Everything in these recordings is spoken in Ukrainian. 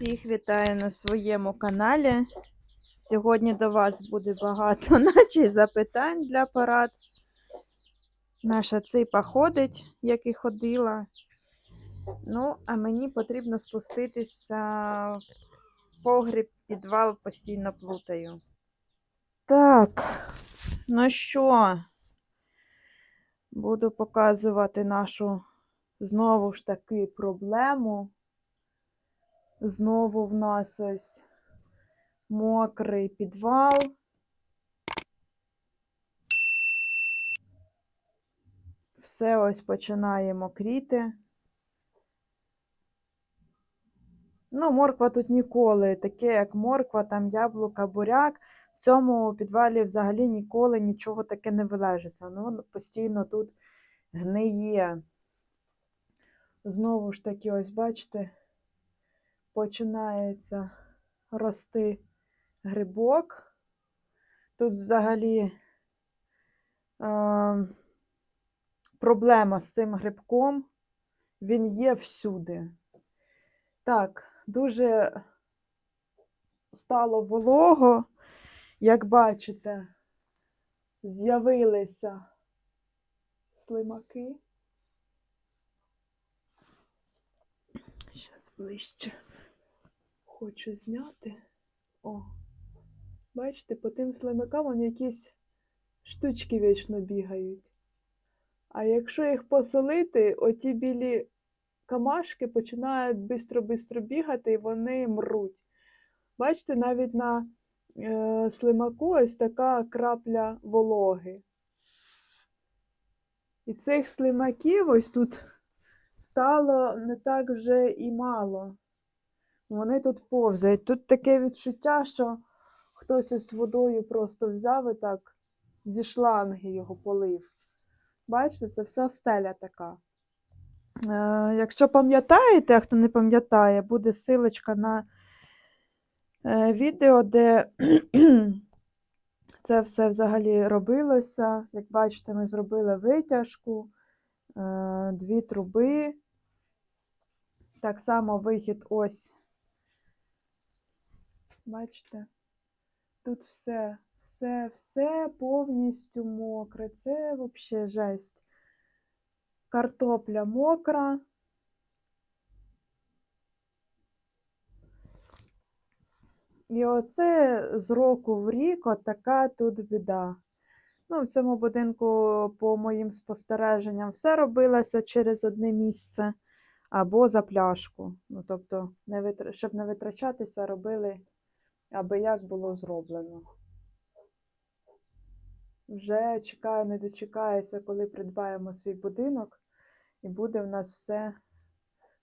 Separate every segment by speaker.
Speaker 1: Всіх вітаю на своєму каналі. Сьогодні до вас буде багато наче запитань для парад. Наша ципа ходить, як і ходила. Ну, а мені потрібно спуститися в погріб, підвал постійно плутаю. Так, ну що, буду показувати нашу знову ж таки проблему. Знову в нас ось мокрий підвал. Все ось починає мокріти. Ну, морква тут ніколи, таке як морква, там яблука, буряк. В цьому підвалі взагалі ніколи нічого таке не вилежиться. Ну, воно постійно тут гниє. Знову ж таки, ось бачите, починається рости грибок. Тут взагалі е, проблема з цим грибком. Він є всюди. Так, дуже стало волого, як бачите, з'явилися слимаки. Зараз ближче хочу зняти. О, бачите, по тим слимакам вони якісь штучки вічно бігають. А якщо їх посолити, оті білі камашки починають бистро-бистро бігати і вони мруть. Бачите, навіть на е, слимаку ось така крапля вологи. І цих слимаків ось тут стало не так вже і мало. Вони тут повзають. Тут таке відчуття, що хтось ось водою просто взяв і так зі шланги його полив. Бачите, це вся стеля така. Е, якщо пам'ятаєте, а хто не пам'ятає, буде силочка на е, відео, де це все взагалі робилося. Як бачите, ми зробили витяжку, е, дві труби. Так само вихід ось. Бачите? Тут все, все, все повністю мокре. Це взагалі жесть. Картопля мокра. І оце з року в рік отака тут біда. Ну, в цьому будинку, по моїм спостереженням, все робилося через одне місце або за пляшку. Ну, тобто, не витр... щоб не витрачатися, робили, аби як було зроблено. Вже чекаю, не дочекаюся, коли придбаємо свій будинок, і буде в нас все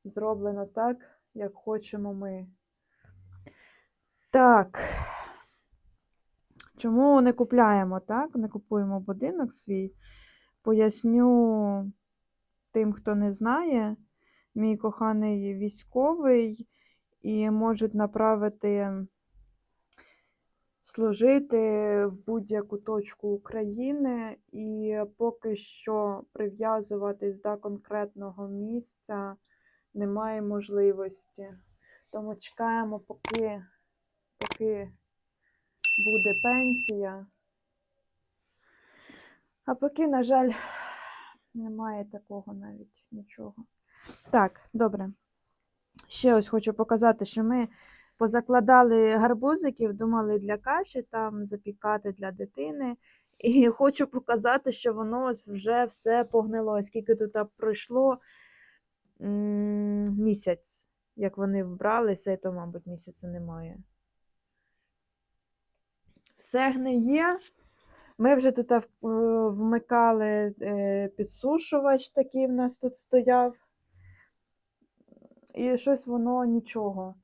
Speaker 1: зроблено так, як хочемо ми. Так. Чому не купляємо, так? Не купуємо будинок свій? Поясню тим, хто не знає, мій коханий військовий і можуть направити служити в будь-яку точку України, і поки що прив'язуватись до конкретного місця немає можливості. Тому чекаємо, поки, поки буде пенсія. А поки, на жаль, немає такого навіть нічого. Так, добре. Ще ось хочу показати, що ми позакладали гарбузиків, думали для каші там запікати для дитини. І хочу показати, що воно ось вже все погнило. Скільки тут пройшло місяць, як вони вбралися, і то, мабуть, місяця немає. Все гниє. Ми вже тут е, вмикали е, підсушувач, такий в нас тут стояв. І щось воно нічого.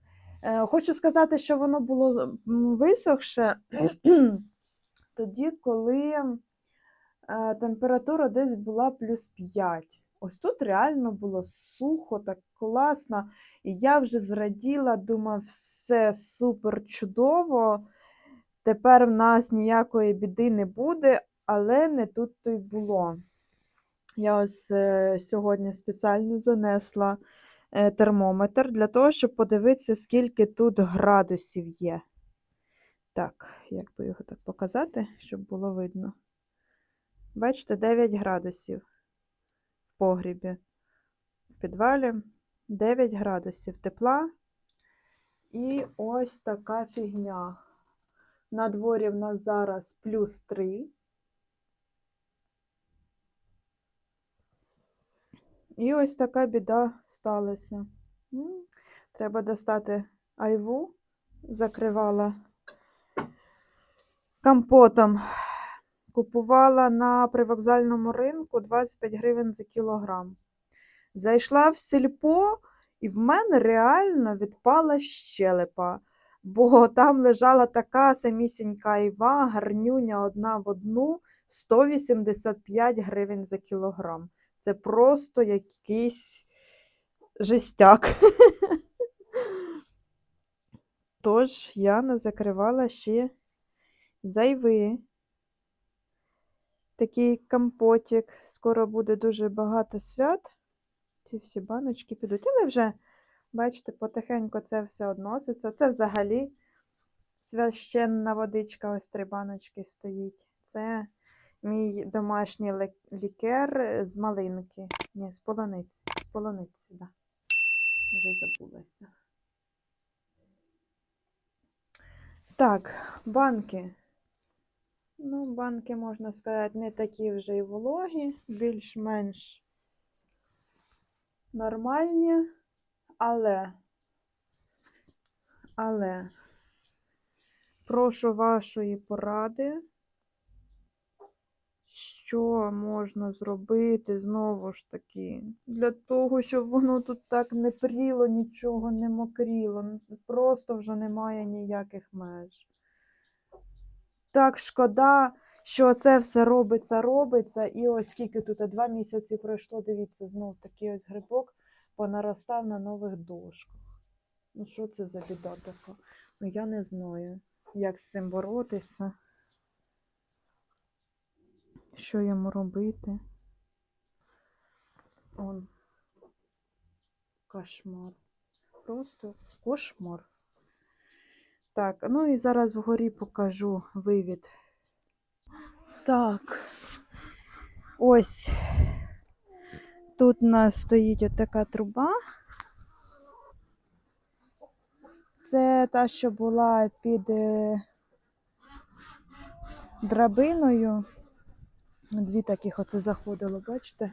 Speaker 1: Е, Хочу сказати, що воно було висохше тоді, коли е, температура десь була плюс 5. Ось тут реально було сухо, так класно. І я вже зраділа, думаю, все супер чудово. Тепер в нас ніякої біди не буде, але не тут то й було. Я ось е, сьогодні спеціально занесла термометр для того, щоб подивитися, скільки тут градусів є. Так, як би його так показати, щоб було видно. Бачите, 9 градусів в погрібі. В підвалі 9 градусів тепла. І ось така фігня. На дворі в нас зараз плюс 3. І ось така біда сталася. Треба достати айву, закривала компотом. Купувала на привокзальному ринку 25 гривень за кілограм. Зайшла в сільпо, і в мене реально відпала щелепа, бо там лежала така самісінька айва, гарнюня одна в одну, 185 гривень за кілограм. Це просто якийсь жестяк. Тож я не закривала ще зайви. Такий компотик. Скоро буде дуже багато свят. Ці всі баночки підуть. Але вже, бачите, потихеньку це все односиться. Це взагалі священна водичка, ось три баночки стоїть. Це мій домашній лікер з малинки. Ні, з полониці. З полониці, так. Да. Вже забулася. Так, банки. Ну, банки, можна сказати, не такі вже й вологі, більш-менш нормальні, але, але прошу вашої поради, що можна зробити знову ж таки, для того, щоб воно тут так не пріло, нічого не мокріло, просто вже немає ніяких меж. Так шкода, що це все робиться, робиться. І ось скільки тут два місяці пройшло, дивіться, знов такий ось грибок понаростав на нових дошках. Ну, що це за біда така? Ну, я не знаю, як з цим боротися. Що йому робити? Он. Кошмар. Просто кошмар. Так, ну і зараз вгорі покажу вивід. Так, ось тут у нас стоїть отака труба. Це та, що була під е, драбиною. Дві таких оце заходило, бачите?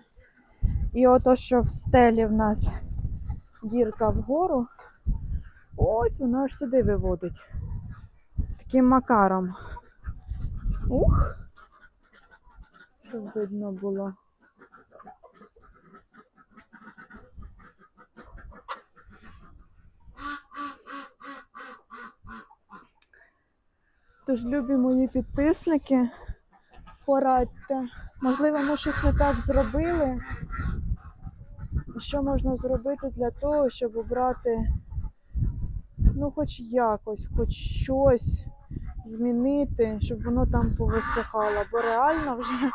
Speaker 1: І ото, що в стелі в нас дірка вгору, ось вона аж сюди виводить. Таким макаром. Ух! Щоб видно було. Тож, любі мої підписники, порадьте. Можливо, ми щось не так зробили. Що можна зробити для того, щоб обрати, ну, хоч якось, хоч щось змінити, щоб воно там повисихало, бо реально вже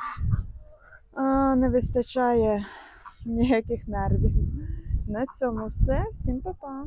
Speaker 1: а, не вистачає ніяких нервів. На цьому все. Всім па-па!